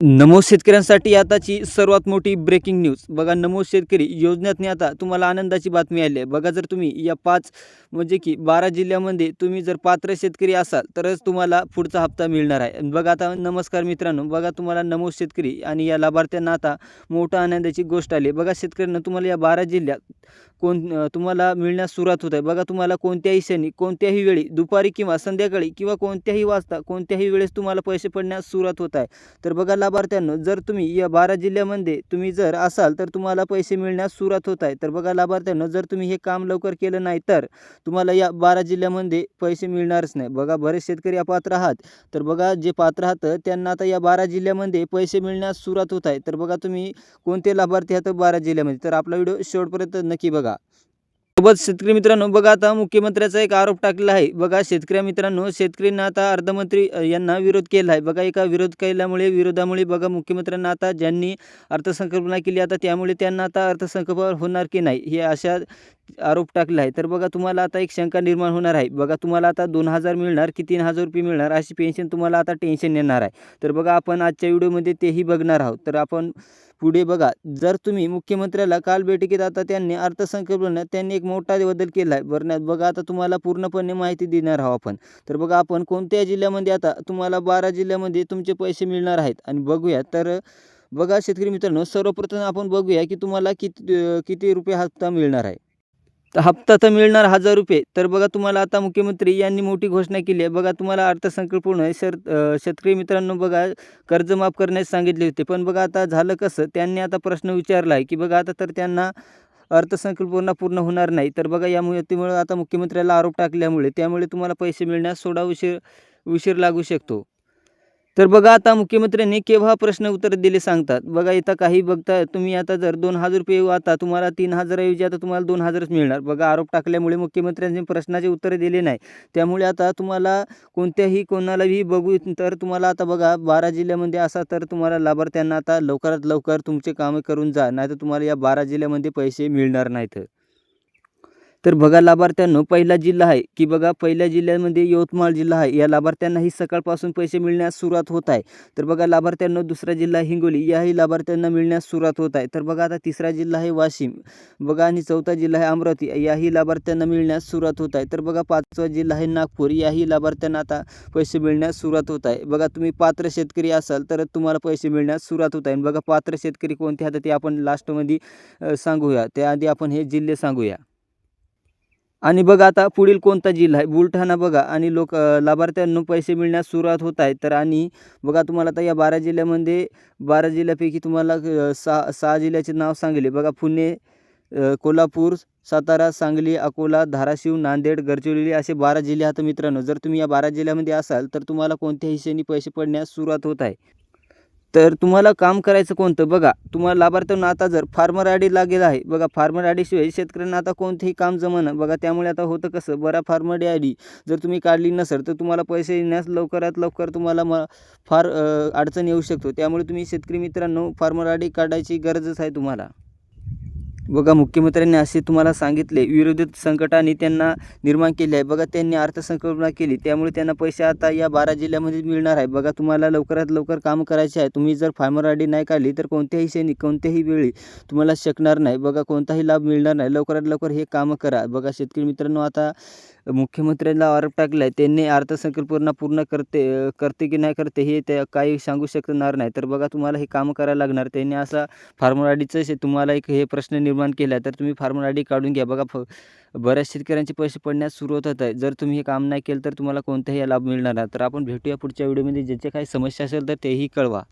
नमो शेतकऱ्यांसाठी आताची सर्वात मोठी ब्रेकिंग न्यूज बघा नमो शेतकरी योजनेतने आता तुम्हाला आनंदाची बातमी आली आहे. बघा जर तुम्ही या पाच म्हणजे की बारा जिल्ह्यामध्ये तुम्ही जर पात्र शेतकरी असाल तरच तुम्हाला पुढचा हप्ता मिळणार आहे. आणि बघा आता नमस्कार मित्रांनो. बघा तुम्हाला नमो शेतकरी आणि या लाभार्थ्यांना आता मोठा आनंदाची गोष्ट आली आहे. बघा शेतकऱ्यांना तुम्हाला या बारा जिल्ह्यात कोण तुम्हाला मिळण्यास सुरुवात होत आहे. बघा तुम्हाला कोणत्याही क्षणी कोणत्याही वेळी दुपारी किंवा संध्याकाळी किंवा कोणत्याही वाजता कोणत्याही वेळेस तुम्हाला पैसे पडण्यास सुरुवात होत आहे. तर बघा लाभार्थ्यांनो जर तुम्ही या बारा जिल्ह्यामध्ये तुम्ही जर असाल तर तुम्हाला पैसे मिळण्यास सुरुवात होत आहे. तर बघा लाभार्थ्यांनो जर तुम्ही हे काम लवकर केलं नाही तर तुम्हाला या बारा जिल्ह्यामध्ये पैसे मिळणारच नाही. बघा बरेच शेतकरी अपात्र आहात. तर बघा जे पात्र आहात त्यांना आता या बारा जिल्ह्यामध्ये पैसे मिळण्यास सुरुवात होत आहे. तर बघा तुम्ही कोणते लाभार्थी आहात बारा जिल्ह्यामध्ये? तर आपला व्हिडिओ शेवटपर्यंत नक्की बघा. सोबत शेतकरी मित्रांनो बघा आता मुख्यमंत्र्याचा एक आरोप टाकलेला आहे. बघा शेतकरी मित्रांनो शेतकऱ्यांना आता अर्थमंत्री यांना विरोध केला आहे. बघा एका विरोध केल्यामुळे विरोधामुळे बघा मुख्यमंत्र्यांना आता ज्यांनी अर्थसंकल्पना केली आता त्यामुळे त्यांना आता अर्थसंकल्प होणार की नाही हे अशा आरोप टाकला आहे. तर बघा तुम्हाला आता एक शंका निर्माण होणार आहे. बघा तुम्हाला आता दोन हजार मिळणार की तीन हजार रुपये मिळणार अशी पेन्शन तुम्हाला आता टेन्शन येणार आहे. तर बघा आपण आजच्या व्हिडिओमध्ये तेही बघणार आहोत. तर आपण पुढे बघा जर तुम्ही मुख्यमंत्र्याला काल बैठकीत आता त्यांनी अर्थसंकल्पना त्यांनी एक मोठा बदल केला आहे. भरण्यात बघा आता तुम्हाला पूर्णपणे माहिती देणार आहोत आपण. तर बघा आपण कोणत्या जिल्ह्यामध्ये आता तुम्हाला बारा जिल्ह्यामध्ये तुमचे पैसे मिळणार आहेत? आणि बघूया तर बघा शेतकरी मित्रांनो सर्वप्रथम आपण बघूया की तुम्हाला किती किती रुपये हप्ता मिळणार आहे. तर हप्ता तर मिळणार हजार रुपये. तर बघा तुम्हाला आता मुख्यमंत्री यांनी मोठी घोषणा केली आहे. बघा तुम्हाला अर्थसंकल्पपूर्ण शर अं, शेतकरी मित्रांनो बघा कर्ज माफ करण्यास सांगितले होते. पण बघा आता झालं कसं त्यांनी आता प्रश्न विचारला आहे की बघा आता तर त्यांना अर्थसंकल्पना पूर्ण होणार नाही. तर बघा यामुळे त्यामुळे आता मुख्यमंत्र्याला आरोप टाकल्यामुळे त्यामुळे तुम्हाला पैसे मिळण्यास थोडा उशीर उशीर लागू शकतो. तर बघा आता मुख्यमंत्र्यांनी केव्हा प्रश्न उत्तर दिले सांगतात? बघा इथं काही बघता तुम्ही आता जर दोन हजार रुपये आता तुम्हाला तीन हजाराऐवजी आता तुम्हाला दोन हजारच मिळणार. बघा आरोप टाकल्यामुळे मुख्यमंत्र्यांनी प्रश्नाचे उत्तर दिले नाही. त्यामुळे आता तुम्हाला कोणत्याही कोणालाही बघू तर तुम्हाला आता बघा बारा जिल्ह्यामध्ये असा तर तुम्हाला लाभार्थ्यांना आता लवकरात लवकर तुमचे कामं करून जा नाही तर तुम्हाला या बारा जिल्ह्यामध्ये पैसे मिळणार नाहीत. तर बघा लाभार्थ्यांनो पहिला जिल्हा आहे की बघा पहिल्या जिल्ह्यामध्ये यवतमाळ जिल्हा आहे. या लाभार्थ्यांनाही सकाळपासून पैसे मिळण्यास सुरुवात होत आहे. तर बघा लाभार्थ्यांनो दुसरा जिल्हा हिंगोली याही लाभार्थ्यांना मिळण्यास सुरुवात होत आहे. तर बघा आता तिसरा जिल्हा आहे वाशिम. बघा आणि चौथा जिल्हा आहे अमरावती याही लाभार्थ्यांना मिळण्यास सुरुवात होत आहे. तर बघा पाचवा जिल्हा आहे नागपूर याही लाभार्थ्यांना आता पैसे मिळण्यास सुरुवात होत आहे. बघा तुम्ही पात्र शेतकरी असाल तर तुम्हाला पैसे मिळण्यास सुरुवात होत आहे. आणि बघा पात्र शेतकरी कोणते आता ते आपण लास्टमध्ये सांगूया. त्याआधी आपण हे जिल्हे सांगूया. आणि बघा आता पुढील कोणता जिल्हा आहे? बुलढाणा बघा. आणि लोक लाभार्थ्यांना पैसे मिळण्यास सुरुवात होत आहे. तर आणि बघा तुम्हाला आता या बारा जिल्ह्यामध्ये बारा जिल्ह्यापैकी तुम्हाला सहा सहा जिल्ह्याचे नाव सांगले. बघा पुणे कोल्हापूर सातारा सांगली अकोला धाराशिव नांदेड गडचिरोली असे बारा जिल्हे आहेत मित्रांनो. जर तुम्ही या बारा जिल्ह्यामध्ये असाल तर तुम्हाला कोणत्याही क्षणी पैसे पडण्यास सुरुवात होत आहे. तर तुम्हाला काम करायचं कोणतं? बघा तुम्हाला लाभार्थ्यांना आता जर फार्मर आय डी लागेल आहे बघा फार्मर आय डीशिवाय शेतकऱ्यांना आता कोणतेही काम जमणं बघा त्यामुळे आता होतं कसं बरा फार्मर आय डी जर तुम्ही काढली नसेल तर तुम्हाला पैसे येण्यास लवकरात लवकर तुम्हाला म फार अडचण येऊ शकतो. त्यामुळे तुम्ही शेतकरी मित्रांनो फार्मर आय डी काढायची गरजच आहे तुम्हाला. बघा मुख्यमंत्र्यांनी असे तुम्हाला सांगितले विरोधी संकटाने त्यांना निर्माण केले आहे. बघा त्यांनी अर्थसंकल्पना केली त्यामुळे त्यांना पैसे आता या बारा जिल्ह्यामध्ये मिळणार आहे. बघा तुम्हाला लवकरात लवकर काम करायचे आहे. तुम्ही जर फार्मर आय डी नाही काढली तर कोणत्याही क्षणी कोणत्याही वेळी तुम्हाला शकणार नाही. बघा कोणताही लाभ मिळणार नाही. लवकरात लवकर हे कामं करा. बघा शेतकरी मित्रांनो आता मुख्यमंत्र्यांना आरोप टाकला आहे त्यांनी अर्थसंकल्पना पूर्ण करते करते की नाही करते हे त्या काही सांगू शकणार नाही. तर बघा तुम्हाला हे कामं करायला लागणार. त्यांनी असा फार्मर आय डीचं तुम्हाला एक हे प्रश्न निर्माण केला तर तुम्ही फार्मर आय डी काढून घ्या. बघा फ बऱ्याच शेतकऱ्यांचे पैसे पडण्यास सुरुवात होत आहे. जर तुम्ही हे काम नाही केलं तर तुम्हाला कोणताही लाभ मिळणार नाही. तर आपण भेटूया पुढच्या व्हिडिओमध्ये. ज्याचे काही समस्या असेल तर तेही कळवा.